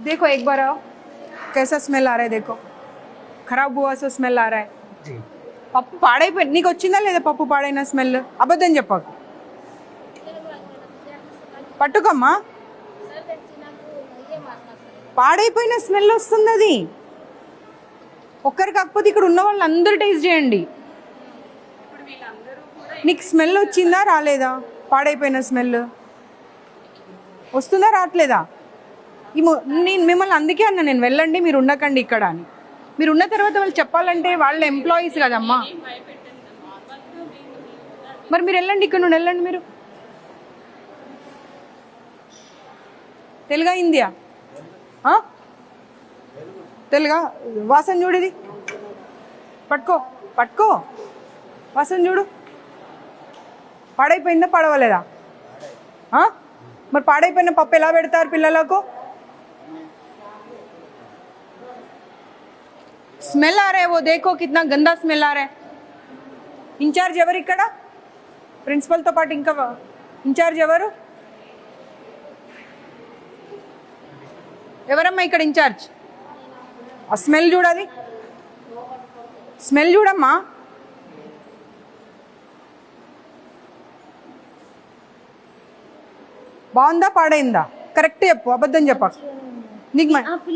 देखो एक बार आओ कैसा स्मेल आ रहा है देखो खराब हुआ सा स्मेल आ रहा है పప్పు పాడైపోయి నీకు వచ్చిందా లేదా పప్పు పాడైన స్మెల్ అబద్ధం చెప్పకు పట్టుకోమ్మా పాడైపోయిన స్మెల్ వస్తుంది అది ఒక్కరు కాకపోతే ఇక్కడ ఉన్న వాళ్ళు అందరూ టేస్ట్ చేయండి నీకు స్మెల్ వచ్చిందా రాలేదా పాడైపోయిన స్మెల్ వస్తుందా రావట్లేదా ఈ ము- నేను మిమ్మల్ని అందుకే అన్న నేను వెళ్ళండి మీరు ఉండకండి ఇక్కడ అని. మీరు ఉన్న తర్వాత వాళ్ళు చెప్పాలంటే వాళ్ళ ఎంప్లాయీస్ కదమ్మా. మరి మీరు వెళ్ళండి ఇక్కడ నుండి వెళ్ళండి మీరు. తెలుగా హిందీయా? తెలుగా? వాసన చూడు ఇది. పట్టుకో పట్టుకో. వాసన చూడు. పాడైపోయిందా పడవలేదా? మరి పాడైపోయిన పప్పు ఎలా పెడతారు పిల్లలకు? స్మెల్ ఆ రే ఓ దేకో కిత్నా గందా స్మెల్ ఆ రే ఇన్ఛార్జ్ ఎవరు ఇక్కడ? ప్రిన్సిపల్తో పాటు ఇంకా ఇన్ఛార్జ్ ఎవరు? ఎవరమ్మా ఇక్కడ ఇన్ఛార్జ్ ఆ స్మెల్ చూడాలి స్మెల్ చూడమ్మా. బాగుందా పాడైందా? కరెక్ట్ చెప్పు అబద్ధం చెప్పకు. నీకు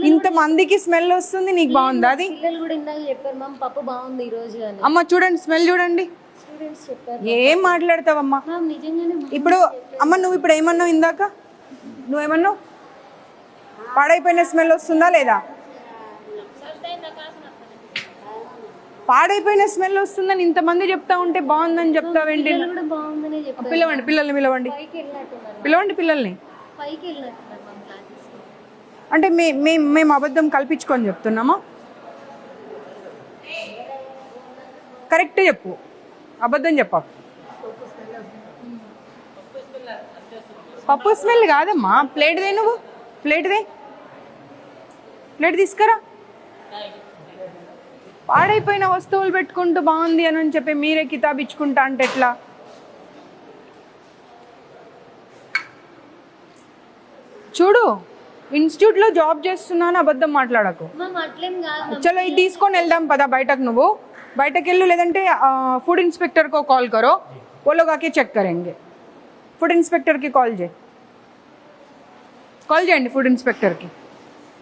ఇంత మందికి స్మెల్ వస్తుంది నీకు బాగుందా? అది పిల్లలు కూడా ఇందాక చెప్పారు మ్యామ్ పప్పు బాగుంది ఈ రోజు అని. అమ్మ చూడండి స్మెల్ చూడండి. స్టూడెంట్స్ చెప్పారు ఏం మాట్లాడతావమ్మా? మ్యామ్ నిజంగానే ఇప్పుడు అమ్మ నువ్వు ఇప్పుడు ఏమన్నావు ఇందాక? నువ్వేమన్నావు? పాడైపోయిన స్మెల్ వస్తుందా లేదా? పాడైపోయిన స్మెల్ వస్తుందని ఇంతమంది చెప్తా ఉంటే బాగుందని చెప్తావేంటి పిలవండి పిల్లల్ని పిలవండి. పిలవండి పిల్లల్ని. అంటే మే మేము మేము అబద్ధం కల్పించుకొని చెప్తున్నామా? కరెక్ట్ చెప్పు. అబద్ధం చెప్పకు పప్పు స్మెల్ కాదమ్మా. ప్లేట్ దే నువ్వు. ప్లేట్ దే. ప్లేట్ తీసుకురా. పాడైపోయిన వస్తువులు పెట్టుకుంటూ బాగుంది అని చెప్పి మీరే కితాబ్ ఇచ్చుకుంటా అంటే ఎట్లా? చూడు. ఇన్స్టిట్యూట్లో జాబ్ చేస్తున్నాను అబద్ధం మాట్లాడకు. చలో ఇది తీసుకొని వెళ్దాం పదా బయటకు నువ్వు. బయటకు వెళ్ళు లేదంటే ఫుడ్ ఇన్స్పెక్టర్ కో కాల్ కరో. ఓలో కాకే చెక్ కరేంగే. ఫుడ్ ఇన్స్పెక్టర్కి కాల్ చే కాల్ చేయండి ఫుడ్ ఇన్స్పెక్టర్కి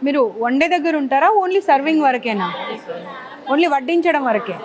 మీరు వన్ డే దగ్గర ఉంటారా ఓన్లీ సర్వింగ్ వరకేనా? ఓన్లీ వడ్డించడం వరకే.